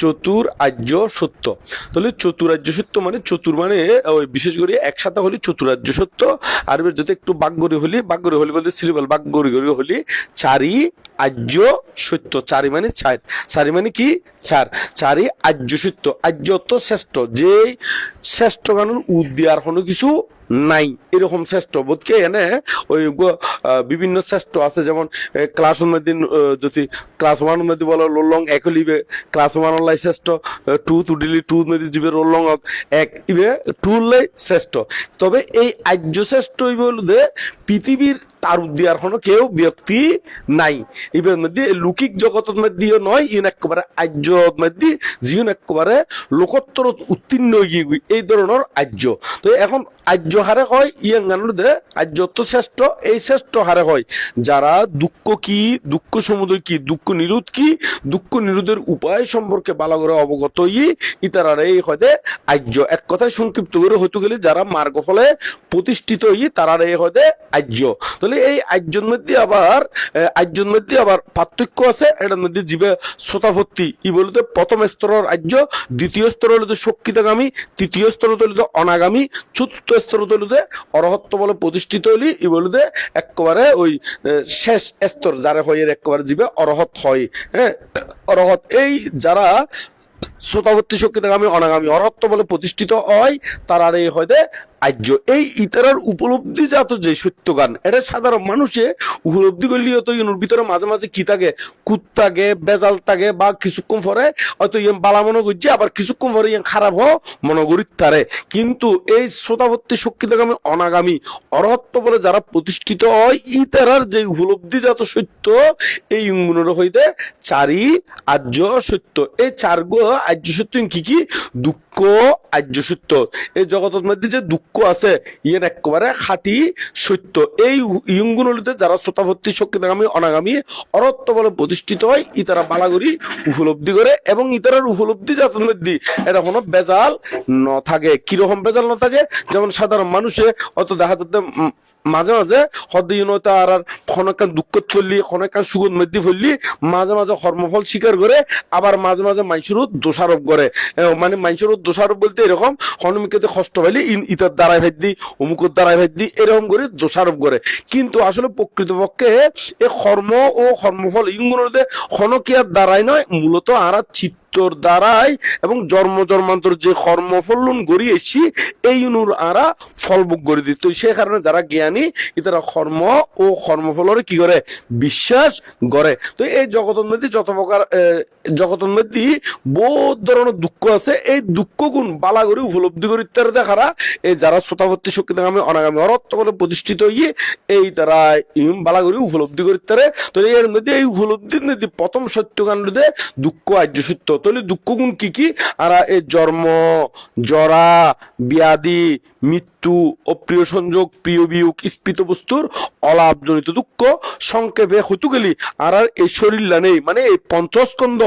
চতুর আর্য সত্য। তাহলে চতুরার্য সত্য মানে চতুর মানে ওই বিশেষ করে একসাথে হলে চতুরার্য সত্য, আর এবার যদি একটু বাগ্যরি হলি বাগ্যরি হলি বলতে সিলেবাল বাগ্যরি গরি হলি চারি আর্য সত্য। চারি মানে চার। চারি মানে কি? চার। চারি আর্য সত্য। আর্য তো শ্রেষ্ঠ। যে শ্রেষ্ঠ গানের উদ্দিয়ার কোনো কিছু নাই। এরকম শ্রেষ্ঠ বোধকে এনে ওই বিভিন্ন শ্রেষ্ঠ আছে, যেমন ক্লাস দিন যদি ক্লাস ওয়ান উন্নতি বলো লোলং এক লিবে ক্লাস ওয়ান লাই শ্রেষ্ঠ টু টু ডিলি টু উন্নতি জীবে রোলং এক ইবে, টু লাই শ্রেষ্ঠ। তবে এই আর্য শ্রেষ্ঠ ইবে পৃথিবীর তার উদ্দিয়ার কোনো কেউ ব্যক্তি নাই। এবার মধ্যে লৌকিক জগতের মধ্যেও নয় ইন একেবারে আর্য মধ্যে যিন একেবারে লোকোত্তর উত্তীর্ণ গিয়ে এই ধরনের আর্য। তো এখন আর্য হারে হয়, ইয়াং গানের দে আর্য তো শ্রেষ্ঠ, এই শ্রেষ্ঠ হারে হয়। যারা দুঃখ কি, দুঃখ সমুদয় কি, দুঃখ নিরোধ কি, দুঃখ নিরোধের উপায় সম্পর্কে ভালো করে অবগত হই ইতারারে এই হয় দে আর্য। এক কথায় সংক্ষিপ্ত করে হইতে গেলে যারা মার্গ ফলে প্রতিষ্ঠিত হই তারারে এই হয় দে আর্য। তাহলে এই আর্যর মধ্যে আবার আর্যর মধ্যে আবার পার্থক্য আছে। এটার মধ্যে জীবে শ্রোতাভর্তি ই বলতে প্রথম স্তরের আর্য, দ্বিতীয় স্তর হলো শক্তিতাগামী, তৃতীয় স্তর হলো অনাগামী, চতুর্থ স্তর হলো অরহত্ব বলে প্রতিষ্ঠিত হলি, ই বলতে একেবারে ওই শেষ স্তর যারা হয় একেবারে জীবে অরহত হয়। হ্যাঁ অরহত। এই যারা শ্রোতাবর্তী শক্তিতাগামী, অনাগামী, অরহত্ব বলে প্রতিষ্ঠিত হয় তারা এই হয় দে আর্য। এই ইতারার উপলব্ধি জাত যে সত্য গান এটা সাধারণ মানুষে উপলব্ধি তো ভিতরে মাঝে মাঝে কি থাকে? কুত থাকে, বেজাল থাকে বা কিছুক্ষণ পরে হয়তো ইয়ান বালা মনে করছে, আবার কিছুক্ষণ পরে ইয়ান খারাপ হ, মনে তারে। কিন্তু এই শ্রোতাভর্তি শক্তিতাগামী অনাগামী অরহত্ব বলে যারা প্রতিষ্ঠিত হয়, ইতারার যে উপলব্ধি জাত সত্য, এই ইঙ্গুনের হইতে চারি আর্য সত্য। এই চার গো আর্য সত্য কি কি দুঃখ আর্য সত্য এই জগতের মধ্যে যে দুঃখ আছে ইয়ে একেবারে খাঁটি সত্য। এই ইয়ঙ্গুনলিতে যারা শ্রোতাভর্তি শক্তিগামী অনাগামী অরত্ব বলে প্রতিষ্ঠিত হয় ইতারা বালাগরি উপলব্ধি করে এবং ইতারার উপলব্ধি জাতের মধ্যে এটা কোনো বেজাল ন থাকে। কীরকম বেজাল ন থাকে? যেমন সাধারণ মানুষে অত দেখা উম, মাঝে মাঝে ইউনতা আর আর খনকান দুঃখ চললি খনকান সুগন্ধ মধ্যে ফেললি মাঝে মাঝে কর্মফল স্বীকার করে, আবার মাঝে মাঝে মানুষের দোষারোপ করে। মানে মানুষের দোষারোপ বলতে এরকম হনুমিকে কষ্ট পাইলে ইতার দ্বারাই ভাই দি অমুকের দ্বারাই ভাই দি এরকম করে দোষারোপ করে। কিন্তু আসলে প্রকৃতপক্ষে এই কর্ম ও কর্মফল ইগুলোতে খনকিয়ার দ্বারাই নয়, মূলত আর চিত্তর দ্বারাই এবং জন্ম জন্মান্তর যে কর্মফলন গড়িয়েছি, এই অনুর আরা ফলভোগ করে দিত সে কারণে যারা জ্ঞানী ইতারা কর্ম ও কর্মফলরে কি করে? বিশ্বাস করে। তো এই জগতের যত প্রকার জগতের মধ্যে বহুত ধরনের দুঃখ আছে। এই দুঃখ গুণ বালা করে উপলব্ধি করি তারা দেখারা, এই যারা শ্রোতাভর্তি শক্তি আমি অনাগামী অরত্ব বলে প্রতিষ্ঠিত হইয়ে, এই তারা বালা করে উপলব্ধি করি তারে তো এর মধ্যে এই উপলব্ধির মধ্যে প্রথম সত্য কাণ্ডে দুঃখ আর্য সত্য তাহলে দুঃখ গুণ কি কি? আর এই জন্ম জরা ব্যাধি মৃত্যু অপ্রিয় সংযোগ, প্রিয় বিয়োগ, স্ফীত বস্তুর অলাভজনিত দুঃখ, সংক্ষেপে হইতু গেলি আর আর এই শরীর নেই। মানে এই পঞ্চস্কন্দ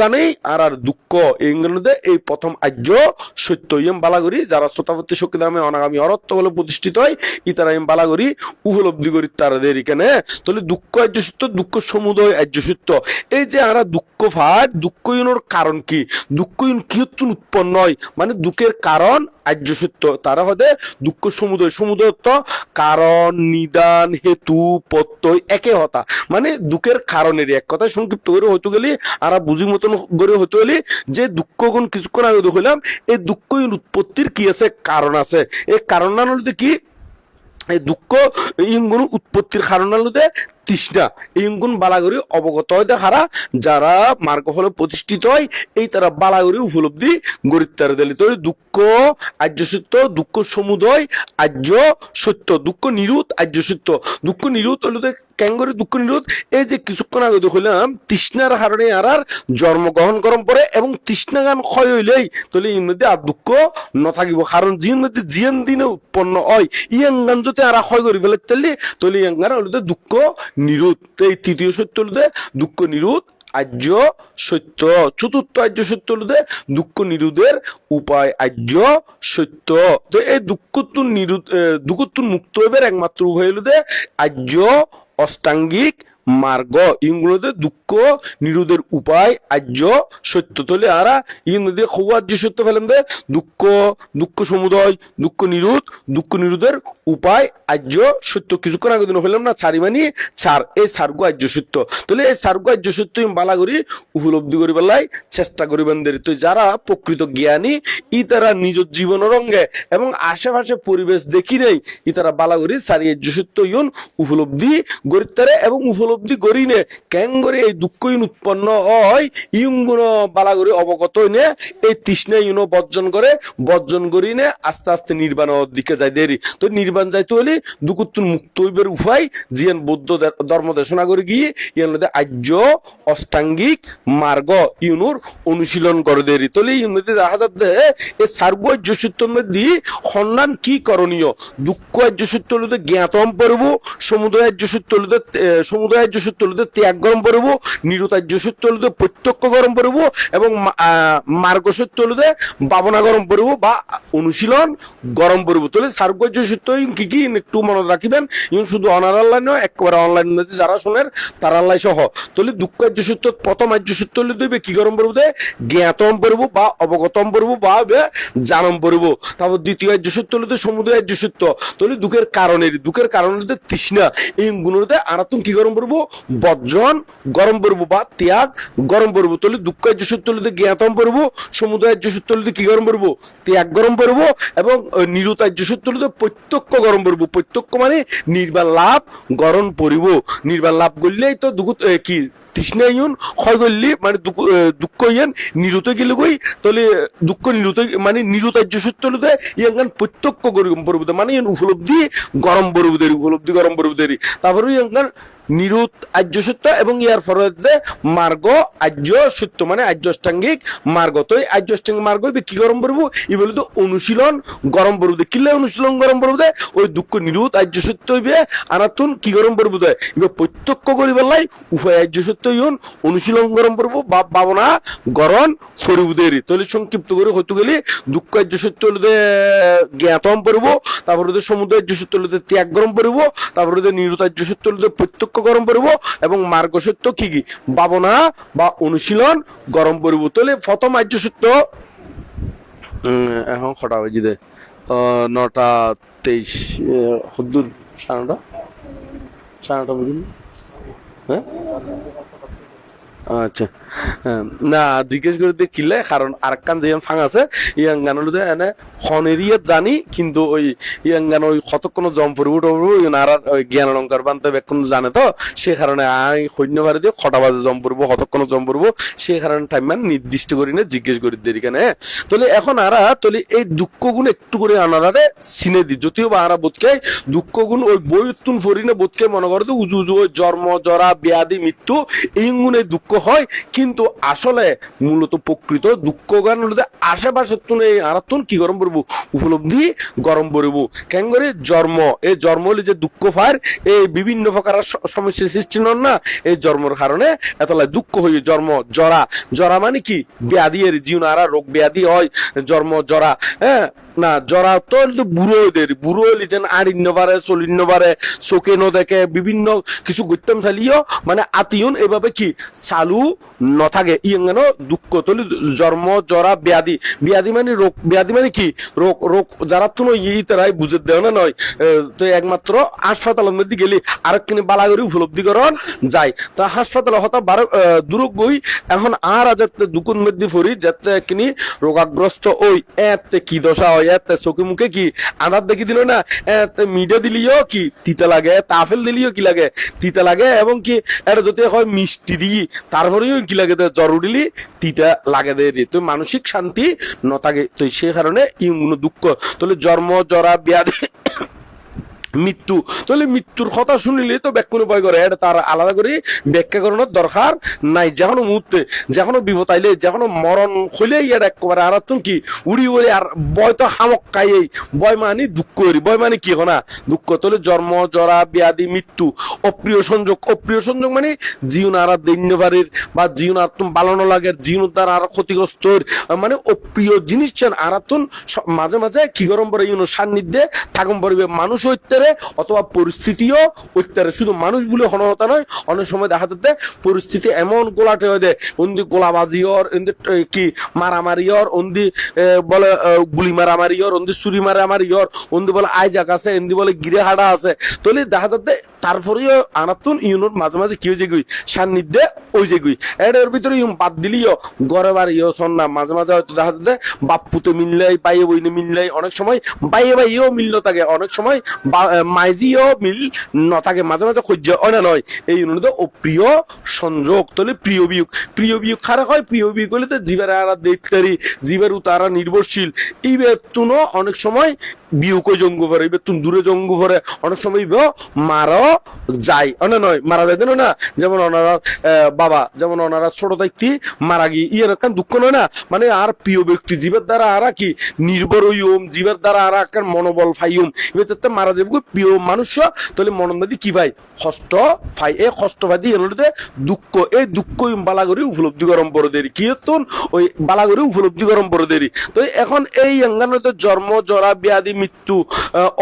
গানেই আর আর দুঃখ। ইংরেজিতে এই প্রথম আর্য সত্য ইম বালাগরি, যারা শ্রোতাবর্তী শক্তি নামে অনাগামী অরত্ব বলে প্রতিষ্ঠিত হয় ইতারা ইম বালাগরি উপলব্ধি করি তারাদের এখানে। তাহলে দুঃখ আর্য সত্য, দুঃখ সমুদয় আর্য সত্য। এই যে আমরা দুঃখ ফাট দুঃখ ইউনোর কারণ কি? দুঃখ ইউন কি উৎপন্ন হয়? মানে দুঃখের কারণ আর্য সত্য। তারা হতে দুঃখ সমুদয় সমুদয় তো কারণ, নিদান, হেতু, প্রত্যয় একে হতা মানে দুঃখের কারণেরই এক কথা সংক্ষিপ্ত করে হইতে গেলি, আর বুঝি মতন করে হইতে গেলি, যে দুঃখ গুণ কিছুক্ষণ আগে দেখলাম এই দুঃখ উৎপত্তির কি আছে? কারণ আছে। এই কারণ না কি? এই দুঃখ ইঙ্গুন উৎপত্তির কারণ হলতে তৃষ্ণা ইঙ্গুন বালাগরি অবগত হয় হারা যারা মার্গ ফলে প্রতিষ্ঠিত হয়, এই তারা বালাগরি উপলব্ধি গরিত্তার দিলি তো দুঃখ, আর্য সত্য, দুঃখ সমুদয়, আর্য সত্য, দুঃখ নিরুত, আর্য সত্য। দুঃখ নিরুত হলতে ক্যাঙ্গরি দুঃখ নিরোধ এই যে কিছুক্ষণ আগে দেখলাম, তৃষ্ণার হারণে আর আর জন্মগ্রহণ করম পরে এবং তৃষ্ণা গান ক্ষয় হইলেই তাহলে এর মধ্যে আর দুঃখ নথাকিব। কারণ জিন মধ্যে জিয়ান দিনে উৎপন্ন হয় ইয়াং গান যদি আর ক্ষয় করি ফেলে তাহলে তাহলে ইয়াং গান হলতে দুঃখ নিরোধ এই তৃতীয় সত্য হলো দুঃখ নিরোধ আর্য সত্য, চতুর্থ আর্য সত্য হলো দুঃখ নিরোধের উপায়, আর্য সত্য। তো এই দুঃখত্ব নিরোধ দুঃখত্ব মুক্ত হইবার একমাত্র উপায় হলো আর্য অষ্টাঙ্গিক মার্গ ইংগুলোতে দুঃখ নিরোধের উপায়, আর্য সত্য তলে আরা ইংরেজি খুব আর্য, সত্য ফেলেন দে। দুঃখ দুঃখ সমুদয়, দুঃখ নিরোধ দুঃখ নিরোধের উপায়, আর্য, সত্য কিছুক্ষণ আগে দিন হইলাম না চারি মানি চার এই সার্গ আর্য, সত্য। তাহলে এই সার্গ আর্য, সত্য বালা করি, উপলব্ধি করি পেলাই চেষ্টা করিবেন দেরি তো যারা প্রকৃত জ্ঞানী ই তারা নিজ জীবন অঙ্গে এবং আশেপাশে পরিবেশ দেখি নেই ই তারা বালা করি সারি আর্য, সত্য ইউন, উপলব্ধি গরিতারে এবং উপলব্ধি করি নে কেন করে এই দুঃখ ইউন উৎপন্ন হয় ইউন গুণ বালা করি অবগত হইনে এই তৃষ্ণা ইউনো বর্জন করে, বর্জন করি নে আস্তে আস্তে নির্বাণের দিকে যায় দেরি। তো নির্বাণ যাইতে হলে দুকুত্তুন মুক্ত হইবার উপায় জিয়ান বৌদ্ধ ধর্ম দেশনা করে গিয়ে মধ্যে আর্য, অষ্টাঙ্গিক, মার্গ, ইউনুর অনুশীলন করে দেরি। তলে ইউনিতে দেখা যাচ্ছে এই সার্গ আর্য সূত্রের মধ্যে সন্ধান কি করণীয়? দুঃখ আর্য সূত্র জ্ঞাতম পড়ব সমুদয় আর্য সূত্র সমুদয় আর্য সূত্র হলো ত্যাগ গরম পড়ব নিরুতার্য সূত্র হলো প্রত্যক্ষ গরম পড়ব এবং মার্গ সূত্র হলো ভাবনা গরম পড়ব বা অনুশীলন গরম পড়ব। তাহলে সার্গ আর্য সূত্র কি কি একটু মনে রাখিবেন ইউন শুধু অনার অনলাইন নয়, একেবারে অনলাইন মধ্যে যারা শোনেন তারা আল্লাহ সহ। তাহলে দুঃখ আর্য সূত্র প্রথম আর্য সূত্র দেবে কি গরম পড়ব জ্ঞাতম পড়ব বা অবগতম পড়ব বা জানম পড়ব। তারপর দ্বিতীয় আর্য সূত্র হলে সমুদয় আর্য সূত্র তাহলে দুঃখের কারণের, দুঃখের কারণ হলে তৃষ্ণা। এই গুণতে আরাতুন কি গরম পড়ব? গরম পড়ব বা ত্যাগ, গরম পড়ব জ্ঞাতম পড়ব কি গরম পড়ব? ত্যাগ গরম পড়ব এবং প্রত্যক্ষ গরম পড়ব। প্রত্যক্ষ মানে নির্বাণ লাভ গরম পড়িব। নির্বাণ লাভ করলেই তো কি, তৃষ্ণা ইউন, ক্ষয় করলি মানে দুঃখ ইয়ান নিরুত গেলে গই তাহলে দুঃখ নিরুত মানে নিরুতার্য হলে ইয়াঙ্গান প্রত্যক্ষ গরম পড়ব মানে ইয়ান উপলব্ধি গরম পড়ব দেরি, উপলব্ধি গরম পড়ব দেরি। তারপরে ইয়াঙ্গান নিরুত আর্য সত্য এবং ইয়ার ফরদে মার্গ, আর্য সত্য মানে আর্য অষ্টাঙ্গিক মার্গ। তো এই আর্য অষ্টাঙ্গিক মার্গ কি গরম পড়ব ই বলে তো অনুশীলন, গরম পড়ব কিলে অনুশীলন গরম পড়ব ওই দুঃখ নিরুত আর্য সত্য হইবে। আনাতুন কি গরম পড়ব দে এবার প্রত্যক্ষ করিবার লাই উভয় আর্য সত্য ইউন অনুশীলন গরম পড়ব বা ভাবনা গরম পড়ব দেরি তাহলে সংক্ষিপ্ত করে হইতে গেলে দুঃখ আর্য সত্য হলে জ্ঞাতম পড়ব তারপরে সমুদ্র আর্য সত্য হলে ত্যাগ গরম পড়ব তারপরে নিরুত আর্য সত্য হলে প্রত্যক্ষ গরম পড়ব এবং মার্গ সত্য কি কি? ভাবনা বা অনুশীলন গরম পড়ব। তাহলে প্রথম আর্য সত্য। এখন কটা বাজি দে। নটা তেইশ হদ্দুর, সাড়ে নটা? সাড়ে নটা হ্যাঁ? আচ্ছা। না, জিজ্ঞেস করে দিয়ে কারণ ফাং আছে ইয়াং গান হলো যে এনে জানি, কিন্তু ওই ইয়াং গান ওই কতক্ষণ জম পড়ব টপড়বো আর জ্ঞান অলঙ্কার বানতে বেক্ষণ জানে তো সে কারণে সৈন্য দিয়ে খটা বাজে জম পড়ব কতক্ষণ জম পড়ব সে কারণে টাইম মান নির্দিষ্ট করি না জিজ্ঞেস করি দেরি কেন। তাহলে এখন আরা তাহলে এই দুঃখ গুণ একটু করে আনারারে চিনে দি, যদিও বা আরা বোধকে দুঃখ গুণ ওই বই উত্তুন ফরি না বোধকে মনে করে উজু উজু, ওই জন্ম জরা ব্যাধি, মৃত্যু, এই গুণে দুঃখ হয়, কিন্তু আসলে মূলত প্রকৃত দুঃখ গান আশেপাশে তুন এই আরাতুন কি গরম পড়ব? উপলব্ধি গরম পড়ব। কেন করে? জন্ম। এই জন্ম হলে যে দুঃখ পার এই বিভিন্ন প্রকার সমস্যার সৃষ্টি নন না? এই জন্মর কারণে এতলাই দুঃখ হয়ে জন্ম, জরা। জরা মানে কি? ব্যাধি এর জীবন আরা রোগ ব্যাধি হয়। জন্ম, জরা হ্যাঁ? না, জরা তো হলো বুড়ো যেন আড়িন্ন পারে চলিন্ন পারে চোখে ন দেখে, বিভিন্ন কিছু গত্যম চালিও মানে আতিয়ন এভাবে কি চালু নথাকে ইয়েন দুঃখ তলি, জন্ম জরা ব্যাধি ব্যাধি মানে রোগ ব্যাধি মানে কি? রোগ রোগ যারা তো ই তারাই বুঝে দেও না নয় তো একমাত্র হাসপাতালের মধ্যে গেলে আরেকখানি বালা করে উপলব্ধি করন যায়। তা হাসপাতালে হতা বারো দূর গই এখন আর যাতে দুকুন মধ্যে ফরি যাতে কিনি রোগাগ্রস্ত ওই এতে কি দশা হয় এতে চোখে মুখে কি আধার দেখি দিল না? মিডে দিলিও কি? তিতা লাগে, তাফেল দিলিও কি লাগে? তিতা লাগে এবং কি এটা যদি হয় মিষ্টি দিই তারপরেও কি লাগে তো? জ্বর উঠিলি, তিতা লাগে দে রে। তো মানসিক শান্তি নথাকে তো সে কারণে ইউন দুঃখ। তাহলে জন্ম, জরা ব্যাধি মৃত্যু। তাহলে মৃত্যুর কথা শুনিলে তো ব্যাকুনে ভয় করে। এটা তার আলাদা করে ব্যাখ্যা করানোর দরকার নাই। যে কোনো মুহূর্তে যে কোনো বিপদ আইলে যে কোনো মরণ হইলেই এটা একবারে আর কি উড়ি উড়ি আর বয় তো হামক খাই বয় মানে দুঃখ করি বয় মানে কি না দুঃখ তাহলে জন্ম, জরা, ব্যাধি, মৃত্যু। অপ্রিয় সংযোগ। অপ্রিয় সংযোগ মানে জীবন আর দৈন্যবারের বা জীবন আর তুমি বালানো লাগে জীবন তার আর ক্ষতিগ্রস্ত মানে অপ্রিয় জিনিস আর মাঝে মাঝে কি গরম পরে সান্নিধ্যে থাকুন পরিবে। মানুষ হইতে অথবা পরিস্থিতিও উত্তরে শুধু মানুষগুলো হনহতা নয় অনেক সময় দেখা যাচ্ছে পরিস্থিতি এমন গোলাটে হয়ে দেয় উন্দি গোলাবাজি ওর উন্দি ট- কি মারামারি ওর উন্দি এ, বলে গুলি মারামারি ওর উন্দি ছুরি মারামারি ওর উন্দি বলে আইজাক আছে এন্দি বলে গিরে হাড়া আছে। তাহলে দেখা যাচ্ছে তারপরেও আনাতুন ইউনোর মাঝে মাঝে কি হয়ে গুই? সান্নিধ্যে ওই যে গুই। এটার ভিতরে ইউন বাদ দিলিও গড়ে বাড়ি ইয়ে শোন না মাঝে মাঝে হয়তো দেখা যাচ্ছে বাপ্পুতে মিললাই বাইয়ে বইনে মিললাই অনেক সময় বাইয়ে বাইয়েও মিলল থাকে অনেক সময় বা- মাইজিও মিল ন থাকে মাঝে মাঝে সহ্য হয় না নয় এই ইউনিট অপ্রিয় সংযোগ তলে প্রিয় বিয়োগ। প্রিয় বিয়োগ খারাপ হয়? প্রিয় বিয়োগ হলে তো জীবের আরা দেখতারি জীবের উতারা নির্ভরশীল এই বেতন অনেক সময় বিয়োগ জঙ্গু ভরে এই বেতুন দূরে জঙ্গু ভরে। অনেক সময় ইবে মারও যায়। অনে নয়, মারা যায় দেন না। যেমন ওনারা বাবা, যেমন ওনারা ছোট দেখতি মারা গিয়ে ইয়ে কান দুঃখ নয় না। মানে আর প্রিয় ব্যক্তি জীবের দ্বারা আর কি, নির্ভর হইম জীবের দ্বারা আর আকার মনোবল ফাইম এবার তো মারা যাবে প্রিয় মানুষ তাহলে মনন্দাদি কি ভাই? কষ্ট ফাই এই কষ্ট ভাই দিয়ে দুঃখ। এই দুঃখ বালাগরি উপলব্ধি গরম বড় দেরি কি ওই বালাগরি উপলব্ধি গরম বড় দেরি তো এখন এই অঙ্গানতে জন্ম, জরা ব্যাধি মৃত্যু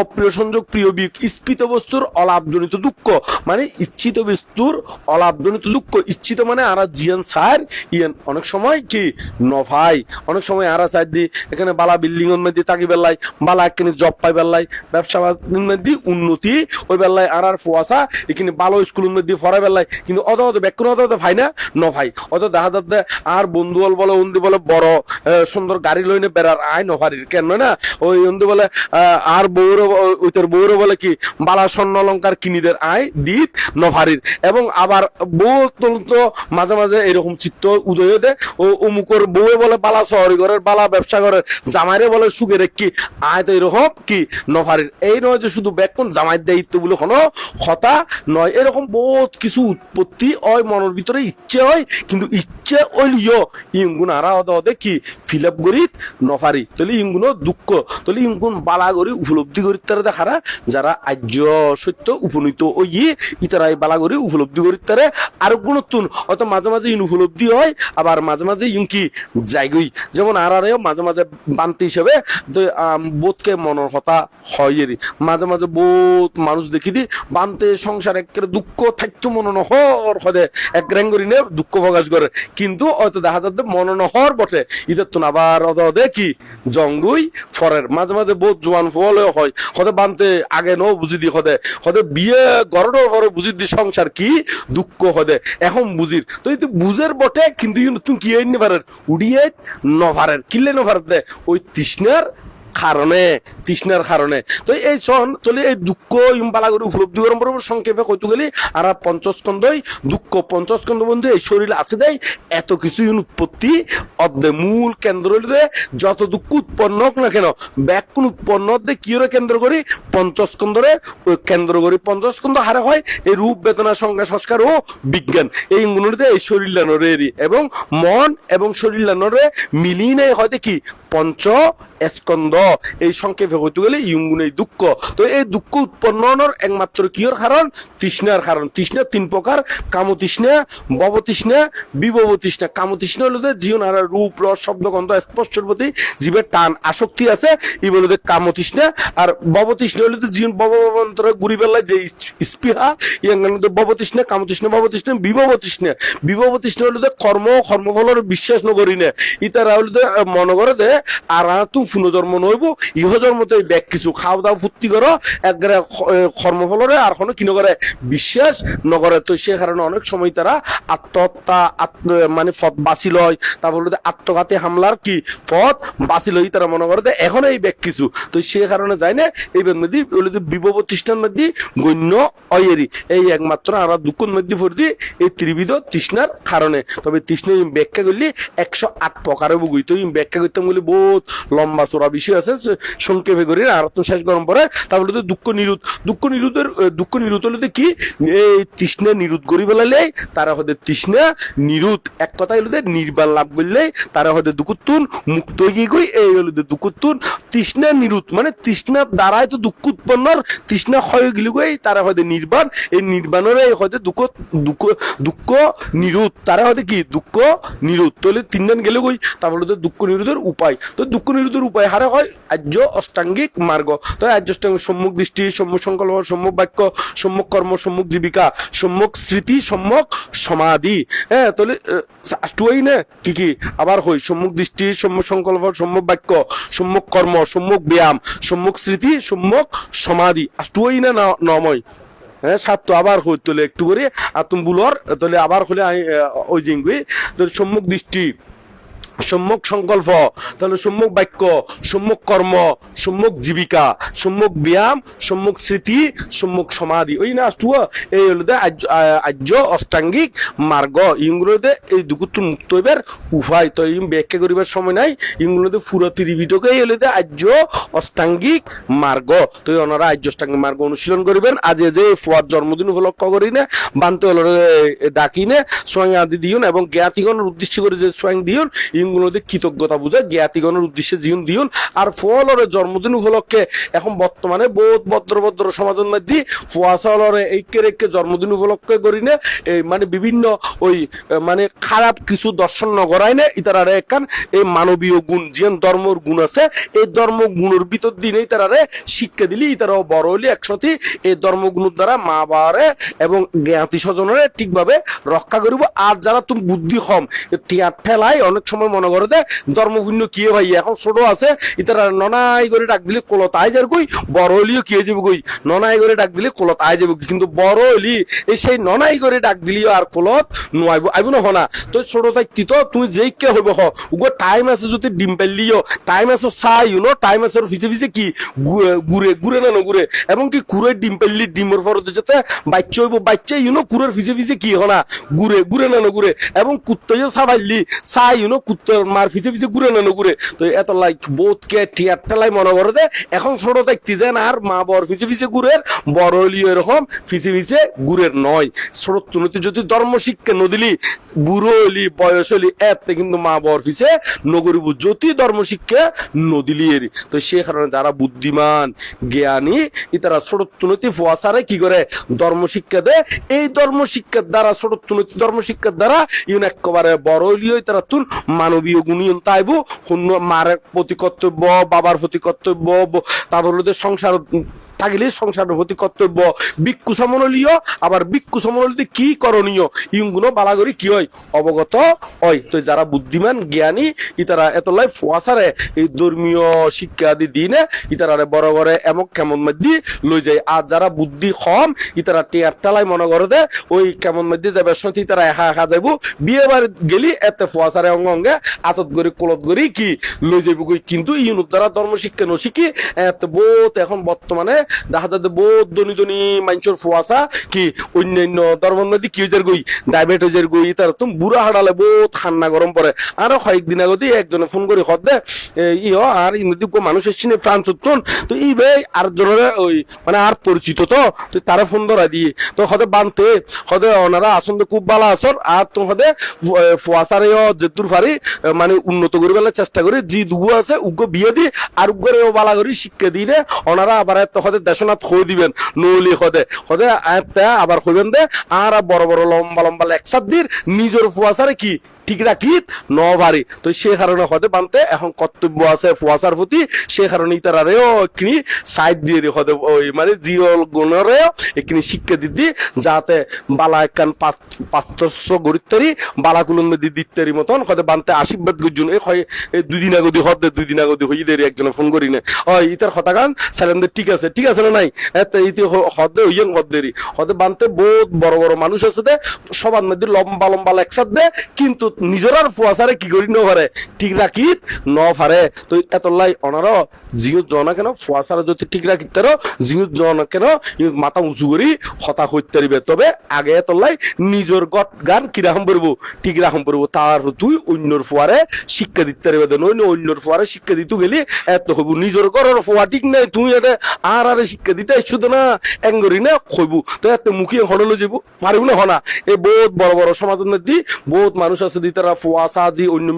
অপ্রিয় সংযোগ, প্রিয় বিয়োগ স্ফীত বস্তুর অলাভজনিত দুঃখ। মানে ইচ্ছিত বস্তুর অলাভজনিত দুঃখ। ইচ্ছিত মানে আর জিয়ান সার, ইয়ান। অনেক সময় কি? নভাই। অনেক সময় আরা সাইড দি, এখানে বালা বিল্ডিং এর মধ্যে তাকি বেল্লাই বালা এখানে জব পাই বেল্লাই ব্যবসা মধ্যে উন্নতি, ওই আর আর ফুয়াশা এখানে ভালো স্কুল স্কুলের মধ্যে ফরা বেল্লাই কিন্তু অত অত ব্যাকুন অত অত ভাই না ন ভাই অত দেখা যাচ্ছে আর বন্ধু বল উন্দি বলে বড় সুন্দর গাড়ি লইনে বেড়ার আয় নভারির। কেন না? ওই উন্দি বলে আর বউর ওইটার বউর বলে কি? বালা স্বর্ণ অলঙ্কার কিনিদের আয় দিত নভারির। এবং আবার বউ তো মাঝে মাঝে এরকম চিত্ত উদয় দে ও অমুকর বউয়ে বলে বালা শহরি ঘরের বালা ব্যবসা ঘরের জামাইরে বলে সুখে রেখি আয় তো এরকম কি? নভারির। এই নয় যে শুধু ব্যাকুন জামাই দায়িত্ব বলে কোনো হতা নয়, এরকম বহুত কিছু উৎপত্তি হয়, মনের ভিতরে ইচ্ছে হয়, কিন্তু ইচ্ছে হইলিও ইঙ্গুন আরা হতে হতে কি ফিল আপ করিত নফারি তাহলে ইঙ্গুনো দুঃখ, তাহলে ইঙ্গুন বালা করি, উপলব্ধি করি তারা দেখারা, যারা আর্য, সত্য, উপনীত ওই ইতারা বালা করি, উপলব্ধি করি তারে। আর গুণতুন অত মাঝে মাঝে ইন উপলব্ধি হয়, আবার মাঝে মাঝে ইন কি যাইগই যেমন আর আরেও মাঝে মাঝে বান্তি হিসেবে বোধকে মনের কথা হয় এরই মাঝে মাঝে বহুত মানুষ দেখি দি, বান্তে সংসার একের দুঃখ থাকতো মনে নহর হদে। এক রেঙ্গরি নে, দুঃখ প্রকাশ করে। কিন্তু হয়তো দেখা যাচ্ছে মনে নহর বটে। ইদের তো আবার অদে কি? জঙ্গুই, ফরের। মাঝে মাঝে বহুত জোয়ান ফুয়ালেও হয়। হতে বানতে আগে ন বুঝি দি হতে। হতে বিয়ে গরড ঘরে বুঝি দি সংসার কি দুঃখ হতে। এখন বুঝির তো এই বুঝের বটে, কিন্তু তুমি কি পারেন উড়িয়ে নভারের। কিলে দে? ওই তৃষ্ণার কারণে, তৃষ্ণার কারণে। তো এই সন তলে এই দুঃখ ইম্বালা করে উপলব্ধি করম বরাবর সংক্ষেপে কইতে গেলি আর পঞ্চস্কন্ধই দুঃখ পঞ্চস্কন্ধ বন্ধু, এই শরীর আছে দেয় এত কিছু উৎপত্তি অর্ধে মূল কেন্দ্র যত দুঃখ উৎপন্ন হোক না কেন ব্যাকুণ উৎপন্ন হতে কি কেন্দ্র করি পঞ্চস্কন্ধরে কেন্দ্র করি পঞ্চস্কন্ধ হারে হয়, এই রূপ বেদনা সংজ্ঞা সংস্কার ও বিজ্ঞান। এই গুণটিতে এই শরীর লানোরেরই এবং মন এবং শরীর লানোরে মিলিয়ে নেয় হয় কি, পঞ্চ স্কন্ধ এই সংক্ষেপে হইতে গেলে ইঙ্গুন এই দুঃখ। তো এই দুঃখ উৎপন্ন একমাত্র কিয়র কারণ তৃষ্ণার কারণ তৃষ্ণা তিন প্রকার। কাম তৃষ্ণা ভব তৃষ্ণা বিভব তৃষ্ণা কাম হলো যে জীবন আর রূপ, রস শব্দ গন্ধ স্পর্শের প্রতি জীবের টান, আসক্তি আছে এই বলে যে কাম তৃষ্ণা আর ভব তৃষ্ণা হলো যে জীবন ভব ভবান্তরে ঘুরি বেলায় যে স্পৃহা ইয়াঙ্গান ভব তৃষ্ণা কাম তৃষ্ণা ভব তৃষ্ণা বিভব তৃষ্ণা বিভব তৃষ্ণা হলো যে কর্ম, কর্মফলের বিশ্বাস নকরি না ইতারা হলো যে মনে করে যে আর তু পুনর্জন্ম নইব ইহ জন্মতে ব্যাগ কিছু খাওয়া দাওয়া ফুর্তি করো, একবারে কর্মফলরে আর কোনো কিনো করে বিশ্বাস নকরে তো সে কারণে অনেক সময় তারা আত্মহত্যা, আত্ম মানে পথ বাঁচি লয়। তারপর আত্মঘাতী হামলার কি পথ? বাঁচি লই তারা মনে করে এখন এই ব্যাগ কিছু। তো সে কারণে যায় না, এই ব্যাগ মধ্যে হলো যে বিভব প্রতিষ্ঠান মধ্যে গণ্য অয়েরি এই একমাত্র আমরা দুঃখ মধ্যে ভর্তি এই ত্রিবিধ তৃষ্ণার কারণে। তবে তৃষ্ণা ব্যাখ্যা করলে একশো আট প্রকারের বুগুই তো ব্যাখ্যা করতে বলে বহুত লম্বা চোরা বিষয় আছে। সে সংক্ষেপে করি আর শেষ গরম পরে তারপরে তো দুঃখ নিরোধ দুঃখ নিরোধের আহ, দুঃখ নিরোধ হলে কি? এই তৃষ্ণা নিরোধ করি বেলালে তারা হতে তৃষ্ণা নিরোধ এক কথাই হলো নির্বাণ লাভ করলে তারা হতে দুঃখতুন মুক্ত হয়ে গই এই হলো যে তৃষ্ণা নিরোধ মানে তৃষ্ণার দ্বারাই তো দুঃখ উৎপন্নর তৃষ্ণা ক্ষয় গেলে গই তারা হতে নির্বাণ। এই নির্বাণের হতে দুঃখ দুঃখ দুঃখ নিরোধ তারা হতে কি? দুঃখ নিরোধ তাহলে তিনজন গেলে গই তারপরে তো দুঃখ নিরোধের উপায়। তো দুঃখ নিরোধের উপায় হারে হয় আর্য অষ্টাঙ্গিক মার্গ। তো আর্য অষ্টাঙ্গিক, সম্মুখ দৃষ্টি, সম্মুখ সংকল্প সম্মুখ বাক্য, সম্মুখ কর্ম, সম্মুখ জীবিকা, সম্মুখ স্মৃতি, সম্মুখ সমাধি। হ্যাঁ তাহলে আষ্টুই না? কি কি? আবার হই, সম্মুখ দৃষ্টি, সম্মুখ সংকল্প সম্মুখ বাক্য, সম্মুখ কর্ম, সম্মুখ ব্যায়াম, সম্মুখ স্মৃতি, সম্মুখ সমাধি। আষ্টুই না নময় হ্যাঁ সাত তো আবার হই তোলে একটু করে আর তুমি বুলর, তাহলে আবার হলে ওই জিঙ্গুই। তাহলে সম্মুখ দৃষ্টি। সম্মুখ সংকল্প, তাহলে সম্মুখ বাক্য, সম্মুখ কর্ম, সম্মুখ জীবিকা, সম্মুখ ব্যায়াম, সম্মুখ স্মৃতি, সম্মুখ সমাধি। ওই না এই হলো আর্য- অষ্টাঙ্গিক মার্গ। ইংগুলোতে এই দুকুত্তর মুক্ত হইবার উপায়। তো ব্যাখ্যা করিবার সময় নাই। ইংগুলোতে পুরো ত্রিভিটকে এই হলো আর্য অষ্টাঙ্গিক মার্গ। তো ওনারা আর্য অষ্টাঙ্গিক মার্গ অনুশীলন করিবেন। আজ যে ফুয়ার জন্মদিন উপলক্ষ করি না, বানতে হলো ডাকি নে সোয়াং আদি দিউন এবং জ্ঞাতিগণের উদ্দেশ্য করে যে সোয়াং দিউন ইংগুলোতে কৃতজ্ঞতা বুঝে জ্ঞাতিগণের উদ্দেশ্যে জিউন দিউন আর ফলরে জন্মদিন উপলক্ষে এখন বর্তমানে বহুত ভদ্র ভদ্র সমাজের মধ্যে ফুয়াশলরে এইকে রেখে জন্মদিন উপলক্ষে করি না এই মানে বিভিন্ন ওই মানে খারাপ কিছু দর্শন নগরাই না ইতারারে একান এই মানবীয় গুণ যে ধর্মর গুণ আছে এই ধর্ম গুণের ভিতর দিনেই তারারে শিক্ষা দিলি, ইতারাও বড় হলি একসাথে এই ধর্মগুণের দ্বারা মা বাবারে এবং জ্ঞাতি স্বজনরে ঠিকভাবে রক্ষা করিব। আর যারা তুমি বুদ্ধি টিয়ার ঠেলাই অনেক সময় মনে ভাই? এখন ছোট আছে, ইতারা ননাই করে ডাক কোলত যার কই? বড় হলিও কই? ননাই করে ডাক কোলত কিন্তু বড় হলি এই সেই ননাই করে ডাক দিলিও আর কোলত নোয়াইব, আইব না হনা। তো ছোট থাকতি তো তুমি যেই কে হইব হ। উগো টাইম আছে যদি ডিম পেলিও টাইম আছে ইউনো টাইম আছে পিছে পিছে কি? ঘুরে ঘুরে না ঘুরে এবং কি কুড়ে ডিম পেললি, ডিমের ফরতে যেতে বাচ্চা হইব বাচ্চা ইউনো কুড়ের পিছে পিছে কি হনা? ঘুরে ঘুরে না ঘুরে এবং কুত্তইও সাবাইলি চাই ইউনো কুত্তর মার পিছে পিছে ঘুরে না, ঘুরে। তো এত লাইক বোধ কে মনে করে দে, এখন ছোট দেখতি যে না, আর মা বর পিছে পিছে বড় এরকম পিছে পিছে নয়। ছোট তুলতে যদি ধর্ম শিক্ষা নদিলি বুড়ো হলি বয়স হলি এতে কিন্তু মা বর পিছে যদি ধর্ম শিক্ষা নদিলি এরি। তো সে কারণে যারা বুদ্ধিমান, জ্ঞানী, ইতারা ছোট তুলতি ফুয়াশারে কি করে? ধর্ম শিক্ষা দেয় এই ধর্ম শিক্ষার দ্বারা ছোট ধর্ম শিক্ষার দ্বারা, ইউন একেবারে বড় হলিও তারা তুন মানবীয় গুণীয়ন তাইব মার প্রতি কর্তব্য বাবার প্রতি কর্তব্য তারপর সংসার থাকিলে সংসারের প্রতি কর্তব্য। বিক্ষু সমনলীয় আবার বিক্ষু সমনলীতে কি করণীয়? ইগুলো বালাগরি কি হয়? অবগত হয়। তো যারা বুদ্ধিমান, জ্ঞানী, ইতারা এতলাই ফুয়াশারে এই ধর্মীয় শিক্ষা আদি দিনে, ইতারারে বড় করে এমক কেমন মধ্যে লই যায়। আর যারা বুদ্ধি কম, ইতারা টিয়ার টালাই মনে করে দে ওই কেমন মধ্যে যাবে, সত্যি তারা একা একা যাইব। বিয়ে বার গেলি এতে ফুয়াশারে অঙ্গ অঙ্গে আতত গরি কলত গরি কি? লই যাইব কিন্তু ইউনুর দ্বারা ধর্ম শিক্ষা নশিকি এত বহুত এখন বর্তমানে দেখা যাচ্ছে বহুত ধনী ধনী মানুষের ফুয়াশা কি অন্যান্য ধর্মের মধ্যে কি গই? গই তার বুড়া হাড়ালে বহুত ঠান্ডা গরম পড়ে। আরও কয়েকদিন আগতে একজনে ফোন করে হদ দে ইহ আর এসছে ফ্রান্স উত্তন তো এই বে, আর জনের ওই মানে আর পরিচিত তো তো তারা ফোন ধরা দিয়ে। তো হদে বানতে হদে ওনারা আসন তো খুব ভালো আসর আর তো হদে ফুয়াশারে যেদুর ফারি মানে উন্নত করে চেষ্টা করি জি দুগু আছে উগ্র বিয়ে দি আর উগ্রে বালা করি শিক্ষা দিয়ে ওনারা আবার এত হদে দেশনাথ খই দিবেন নৌলি হদে হদে আবার কইবেন দে আর বড় বড় লম্বা লম্বা লেকচার দির নিজের ফুয়াশারে কি? ঠিক রাখিত ন পারি তো সে কারণে হতে বানতে এখন কর্তব্য আছে ফুয়াশার প্রতি, সে কারণে ইতারারেও একনি সাইড দিয়ে হতে ওই মানে জিওল গুণরেও একনি শিক্ষা দিদি যাতে বালা একখান পাঁচশো গরিতারি বালাকুলন মেদি দিত্তারি মতন হতে বানতে আশীর্বাদ গুজন এই হয় এই দুই দিন আগদি হদে দুই দিন আগদি হই দেরি একজনে ফোন করি নে হয় ইতার কথা গান সাইলেন্দের ঠিক আছে ঠিক আছে না নাই? এতে ইতি হদে হইয়েন দেরি। হদে বানতে বহুত বড় বড় মানুষ আছে দে, সবার মধ্যে লম্বা লম্বা লেকচার দে, কিন্তু নিজরার ফুয়াশারে কি করি ন পারে ঠিক রাখিত ন পারে তো এত লাই অনার জিও জনা কেন? ফুয়াশারে যদি ঠিক রাখিত তারো জিও জন কেন? মাথা উঁচু করি, হতা হইতে পারিবে। তবে আগে এত লাই নিজের গট গান কীরকম পড়ব ঠিক রাখম পড়ব তার তুই অন্যর ফুয়ারে শিক্ষা দিতে পারবে। দেন অন্য অন্যর ফুয়ারে শিক্ষা দিতে গেলি এত হইব। নিজের ঘরের ফুয়া ঠিক নাই তুই এটা আর আরে শিক্ষা দিতে তো না। এঙ্গরি না, খইবু। তো এত মুখিয়ে হড়লো যাব পারিব না হনা। এই বহুত বড় বড় সমাজের মধ্যে বহুত মানুষ আছে অন্য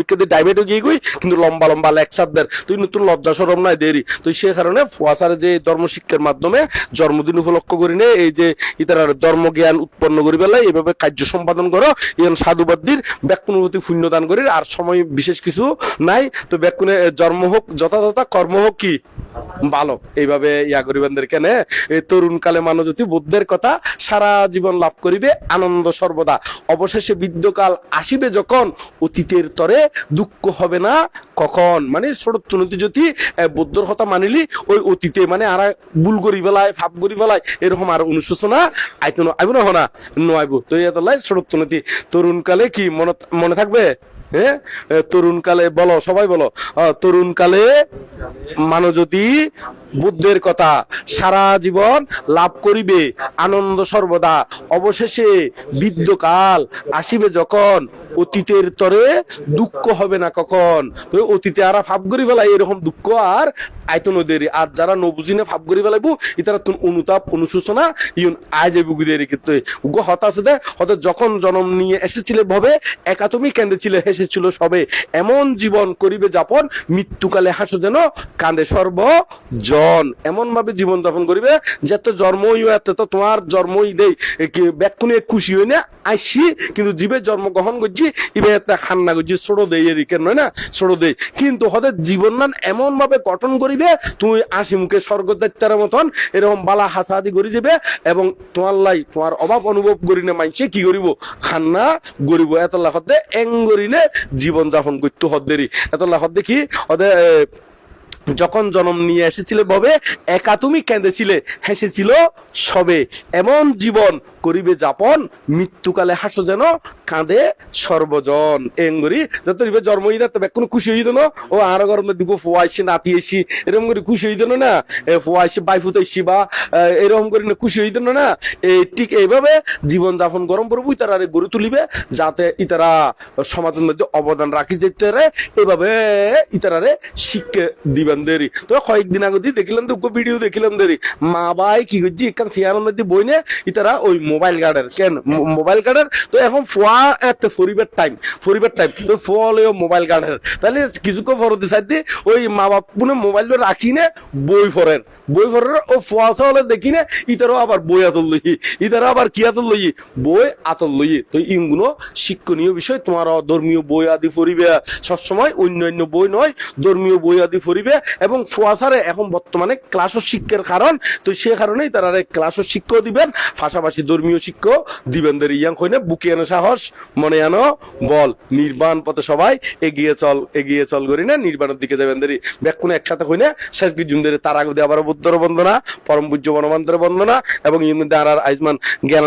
গিয়ে গই কিন্তু লম্বা লম্বা লেকচারদের তুই নতুন লজ্জা সরম নাই দেরি। সে কারণে যে ধর্ম শিক্ষার মাধ্যমে জন্মদিন উপলক্ষ করি নে, এই যে ইতার উৎপন্ন করি এইভাবে কার্য সম্পাদন করো। করি, আর সময় বিশেষ কিছু নাই। তো ব্যাকুণে জন্ম হোক, যথাযথ কর্ম হোক কি? ভালো। এইভাবে ইয়া করিবেনদের কেনে। এই তরুণ কালে মানুষ যদি বুদ্ধের কথা সারা জীবন লাভ করিবে আনন্দ সর্বদা। অবশেষে বৃদ্ধকাল আসিবে যখন অতীতের তরে দুঃখ হবে না কখন? মানে ছোট নদী যদি বুদ্ধর কথা মানিলি ওই অতীতে মানে আর ভুল করি ফেলায় ফাপ করি ফেলায় এরকম আর অনুশোচনা আইতো আইব না হনা নয় তো এতলাই ছোট নদী। তরুণ কালে কি মনে মনে থাকবে? হ্যাঁ এ, তরুণ কালে বলো সবাই বলো আহ, তরুণ কালে মানব যদি বুদ্ধের কথা সারা জীবন লাভ করিবে, আনন্দ সর্বদা। অবশেষে বৃদ্ধকাল আসিবে যখন অতীতের তরে দুঃখ হবে না কখন? তো অতীতে আর ফাপ করি ফেলাই, এরকম দুঃখ আর আয়তন দেরি আর যারা নবুজিনে ফাপ করি ফেলাইবো, ইতারা তুন অনুতাপ অনুশোচনা ইউন আয় যাবি গুদের কিন্তু। গো হতাশে দে, হতে যখন জন্ম নিয়ে এসেছিলে ভবে, একা তুমি কেঁদেছিলে হেসেছিল সবে। এমন জীবন করিবে যাপন, মৃত্যুকালে হাসো যেন, কাঁদে সর্ব জন এমন ভাবে জীবন যাপন করিবে যেতে জন্মই এতে তো তোমার জন্মই দেই। কি ব্যাকুনি খুশি হই না, আইসি, কিন্তু জীবে জন্মগ্রহণ করছি, ইবে এতে খান্না করছি ছোট দেই এর কেন না? ছোট দেই। কিন্তু হতে জীবন নান এমন ভাবে গঠন করিবে, তুমি আসি মুখে স্বর্গ যাত্রার মতন এরকম বালা হাসাহাদি করি যাবে এবং তোমার লাই তোমার অভাব অনুভব করি না মানছে কি করিব? খান্না গরিব এতলা হতে এং করিলে জীবন যাপন করতে হদ্দেরি এতলা হদ্দে কি হদে যখন জন্ম নিয়ে এসেছিলে ভবে একা তুমি কেঁদেছিলে। হেসেছিল সবে। এমন জীবন করিবে যাপন, মৃত্যুকালে হাসো যেন, কাঁদে সর্বজন। এঙ্গরি, যত রিবে জন্ম হই না তবে কোনো খুশি হইতো না। ও আর গরম দিব ফোয়াইছি নাতি এসি এরকম করে খুশি হইতো না এ ফোয়াইছি বাইফুত এসি বা এরকম করে না খুশি হইতো না এই ঠিক এইভাবে জীবন যাপন গরম করব ইতারা গড়ে তুলিবে, যাতে ইতারা সমাজের মধ্যে অবদান রাখি যেতে পারে এইভাবে ইতারারে শিক্ষা দিবেন দেরি। তো কয়েকদিন আগে দিয়ে দেখিলাম তো ভিডিও দেখিলাম দেরি। মা বাই কি করছি, এখান সিয়ারের মধ্যে বই নে ইতারা ওই মোবাইল গার্ডের কেন? মোবাইল গার্ডের তো এখন ফোয়া একটা ফরিবের টাইম ফরিবের টাইম তো ফলেও মোবাইল গার্ডের তাহলে কিছুক্ষণ ফরতে সাইড ওই মা বাপ মোবাইল রাখি না বই ফরেন বই ফরের ও ফোয়া হলে দেখি নে ইতারও আবার বই আতল লই ইতারা আবার কি আতল লই বই আতল লই তো ইগুলো শিক্ষণীয় বিষয় তোমার ধর্মীয় বই আদি পড়িবে। সবসময় অন্যান্য বই নয়, ধর্মীয় বই আদি পড়িবে এবং ফোয়াসারে এখন বর্তমানে ক্লাসও শিক্ষার কারণ। তো সে কারণেই তারা ক্লাসও শিক্ষাও দিবেন, পাশাপাশি ধর্মীয় শিক্ষাও দিবেন দের। ইয়াং হইনে বুকে আনো সাহস, মনে আনো, বল, নির্বাণ পথে সবাই এগিয়ে চল এগিয়ে চল করি না নির্বাণের দিকে যাবেন দেরি। ব্যাকুনে একসাথে হইনে শেষ বিজুমদের তার আগে আবার বন্দনা পরম পূজ্য বনবন্তর বন্দনা এবং ইউনিদের আর আইজমান জ্ঞান